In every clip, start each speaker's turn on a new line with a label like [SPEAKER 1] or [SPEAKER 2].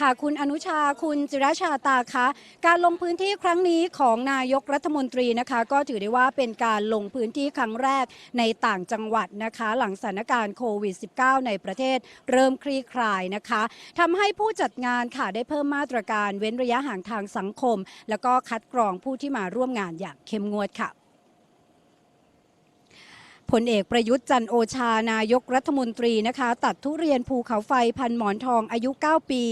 [SPEAKER 1] ค่ะคุณอนุชาคุณจิรชาตาคะการลงพื้นที่ครั้งนี้ของนายกรัฐมนตรีนะคะ ก็ถือได้ว่าเป็นการลงพื้นที่ครั้งแรกในต่างจังหวัดนะคะ หลังสถานการณ์โควิด -19 ในประเทศเริ่มคลี่คลายนะคะทำให้ผู้จัดงานค่ะได้เพิ่มมาตรการเว้นระยะห่างทางสังคม แล้วก็คัดกรองผู้ที่มาร่วมงานอย่างเข้มงวดค่ะ ผลเอกประยุทธ์จันโอชานายกรัฐมนตรีนะคะ ตัดทุเรียนภูเขาไฟพันหมอนทองอายุ 9 ปี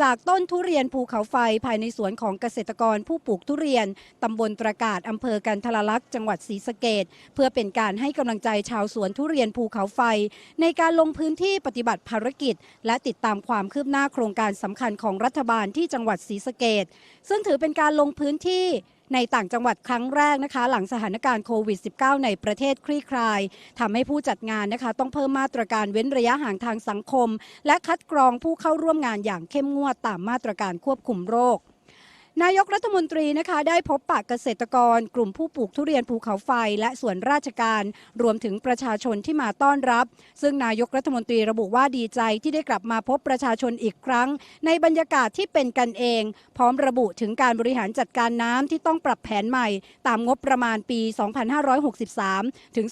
[SPEAKER 1] จากต้นทุเรียนภูเขาไฟภายในสวนของเกษตรกรผู้ปลูกทุเรียนตำบลตรากาศอำเภอกันทรลักษณ์จังหวัดศรีสะเกดเพื่อเป็นการให้กำลังใจชาวสวนทุเรียนภูเขาไฟ ในการลงพื้นที่ปฏิบัติภารกิจ และติดตามความคืบหน้าโครงการสำคัญของรัฐบาลที่จังหวัดศรีสะเกดซึ่งถือเป็นการลงพื้นที่ ในต่างจังหวัดครั้งแรกนะคะ หลังสถานการณ์โควิด -19 ในประเทศคลี่คลายทำให้ผู้จัดงานนะคะ ต้องเพิ่มมาตรการเว้นระยะห่างทางสังคม และคัดกรองผู้เข้าร่วมงานอย่างเข้มงวดตามมาตรการควบคุมโรค นายกรัฐมนตรีนะคะได้พบปะเกษตรกร กลุ่มผู้ปลูกทุเรียนภูเขาไฟ และส่วนราชการรวมถึงประชาชนที่มาต้อนรับ ซึ่งนายกรัฐมนตรีระบุว่าดีใจที่ได้กลับมาพบประชาชนอีกครั้ง ในบรรยากาศที่เป็นกันเอง พร้อมระบุถึงการบริหารจัดการน้ำที่ต้องปรับแผนใหม่ ตามงบประมาณปี 2563 ถึง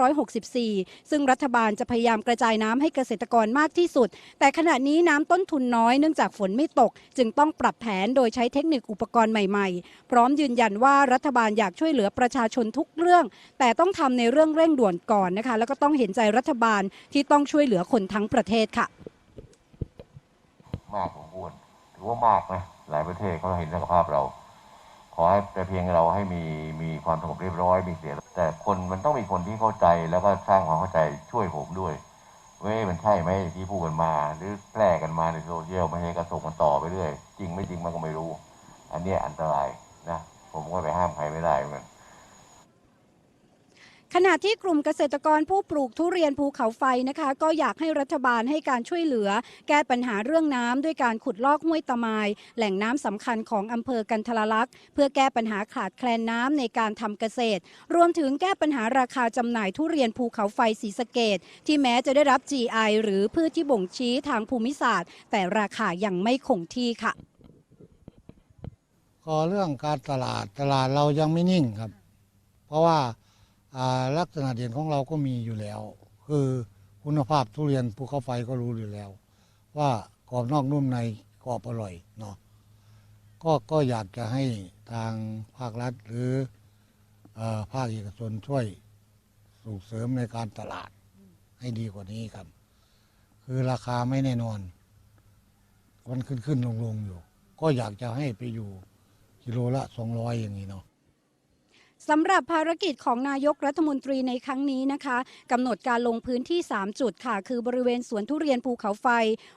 [SPEAKER 1] 2564 ซึ่งรัฐบาลจะพยายามกระจายน้ำให้เกษตรกรมากที่สุด แต่ขณะนี้น้ำต้นทุนน้อยเนื่องจากฝนไม่ตก จึงต้องปรับแผนโดยใช้เทคนิคอุปกรณ์ใหม่ๆ พร้อมยืนยันว่ารัฐบาลอยากช่วยเหลือประชาชนทุกเรื่อง แต่ต้องทำในเรื่องเร่งด่วนก่อนนะคะแล้วก็ต้องเห็นใจรัฐบาลที่ต้องช่วยเหลือคนทั้งประเทศค่ะ
[SPEAKER 2] มากผมพูดถือว่ามากนะหลายประเทศเขาเห็นศักยภาพเรา ขอให้แต่เพียงเราให้มีมีความสงบเรียบร้อยมีเสียแต่คนมันต้องมีคนที่เข้าใจแล้วก็สร้างความเข้าใจช่วยผมด้วยเว้ยมันใช่ไหมที่พูดกันมา หรือแพร่กันมาในโซเชียลไม่ให้กระส่งกันต่อไปเรื่อย จริงไม่จริงมันก็ไม่รู้ อันนี้อันตรายนะผมก็ไปห้ามใครไม่ได้เหมือนกัน
[SPEAKER 1] ขณะที่กลุ่มเกษตรกรผู้ปลูกทุเรียนภูเขาไฟนะคะ ก็อยากให้รัฐบาลให้การช่วยเหลือ แก้ปัญหาเรื่องน้ำด้วยการขุดลอกห้วยตะไมาย แหล่งน้ำสำคัญของอำเภอกันทรลักษณ์เพื่อแก้ปัญหาขาดแคลนน้ำในการทำเกษตร รวมถึงแก้ปัญหาราคาจำหน่ายทุเรียนภูเขาไฟสีสะเกดที่แม้จะได้รับ GI หรือพืชที่บ่งชี้ทางภูมิศาสตร์ แต่ราคายังไม่คงที่ค่ะ
[SPEAKER 3] ก็เรื่องการตลาดตลาดเรายังไม่นิ่งครับ เพราะว่าลักษณะเด่นของเราก็มีอยู่แล้ว คือคุณภาพทุเรียนภูเขาไฟก็รู้อยู่แล้ว ว่ากรอบนอกนุ่มในกรอบอร่อยเนาะก็ก็อยากจะให้ทางภาครัฐหรือออภาคเอกชนช่วยส่งเสริมในการตลาดให้ดีกว่านี้ครับ คือราคาไม่แน่นอนมันขึ้นขึ้นลงลงอยู่ ก็อยากจะให้ไปอยู่ กิโลละสองร้อยอย่างนี้เนาะ
[SPEAKER 1] สำหรับภารกิจของนายกรัฐมนตรีในครั้งนี้นะคะกำหนดการลงพื้นที่ 3 จุดค่ะ คือบริเวณสวนทุเรียนภูเขาไฟ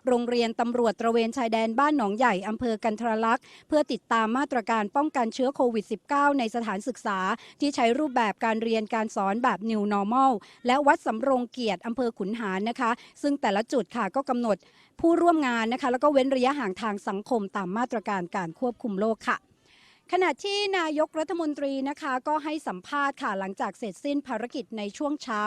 [SPEAKER 1] โรงเรียนตำรวจตระเวนชายแดนบ้านหนองใหญ่อำเภอกันทรลักษณ์เพื่อติดตามมาตรการป้องกันเชื้อโควิด -19 ในสถานศึกษา ที่ใช้รูปแบบการเรียนการสอนแบบ New Normal และวัดสำโรงเกียรติอำเภอขุนหารนะคะ ซึ่งแต่ละจุดค่ะก็กำหนดผู้ร่วมงานนะคะ แล้วก็เว้นระยะห่างทางสังคมตามมาตรการการควบคุมโรคค่ะ ขณะที่นายกรัฐมนตรีนะคะก็ให้สัมภาษณ์ค่ะหลังจากเสร็จสิ้นภารกิจในช่วงเช้า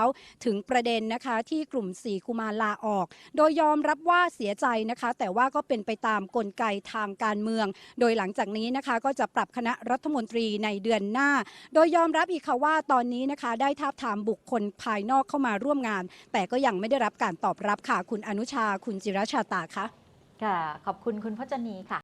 [SPEAKER 1] ถึงประเด็นนะคะที่กลุ่มสีกุมารลาออก โดยยอมรับว่าเสียใจนะคะ แต่ว่าก็เป็นไปตามกลไกทางการเมือง โดยหลังจากนี้นะคะก็จะปรับคณะรัฐมนตรีในเดือนหน้า โดยยอมรับอีกค่ะว่าตอนนี้นะคะได้ทาบทามบุคคลภายนอกเข้ามาร่วมงาน แต่ก็ยังไม่ได้รับการตอบรับค่ะ คุณอนุชาคุณจิรชาตาคะ
[SPEAKER 4] ค่ะ ขอบคุณคุณพจนีค่ะ